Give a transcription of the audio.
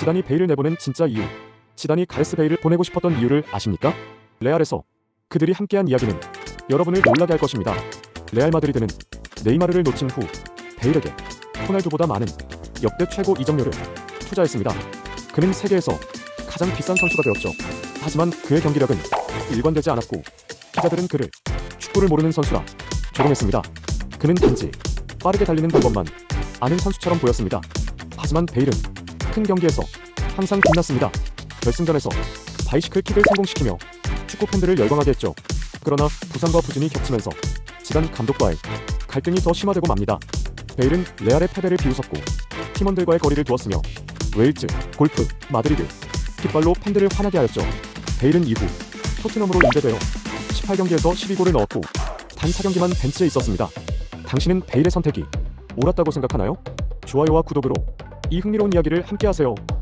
지단이 베일을 내보낸 진짜 이유. 지단이 가레스 베일을 보내고 싶었던 이유를 아십니까? 레알에서 그들이 함께한 이야기는 여러분을 놀라게 할 것입니다. 레알 마드리드는 네이마르를 놓친 후 베일에게 호날두보다 많은 역대 최고 이적료를 투자했습니다. 그는 세계에서 가장 비싼 선수가 되었죠. 하지만 그의 경기력은 일관되지 않았고 기자들은 그를 축구를 모르는 선수라 조롱했습니다. 그는 단지 빠르게 달리는 방법만 아는 선수처럼 보였습니다. 하지만 베일은 큰 경기에서 항상 빛났습니다. 결승전에서 바이시클 킥을 성공시키며 축구 팬들을 열광하게 했죠. 그러나 부상과 부진이 겹치면서 지단 감독과의 갈등이 더 심화되고 맙니다. 베일은 레알의 패배를 비웃었고 팀원들과의 거리를 두었으며 웨일즈, 골프, 마드리드, 깃발로 팬들을 화나게 하였죠. 베일은 이후 토트넘으로 임대되어 18경기에서 12골을 넣었고 단 4경기만 벤치에 있었습니다. 당신은 베일의 선택이 옳았다고 생각하나요? 좋아요와 구독으로 이 흥미로운 이야기를 함께하세요.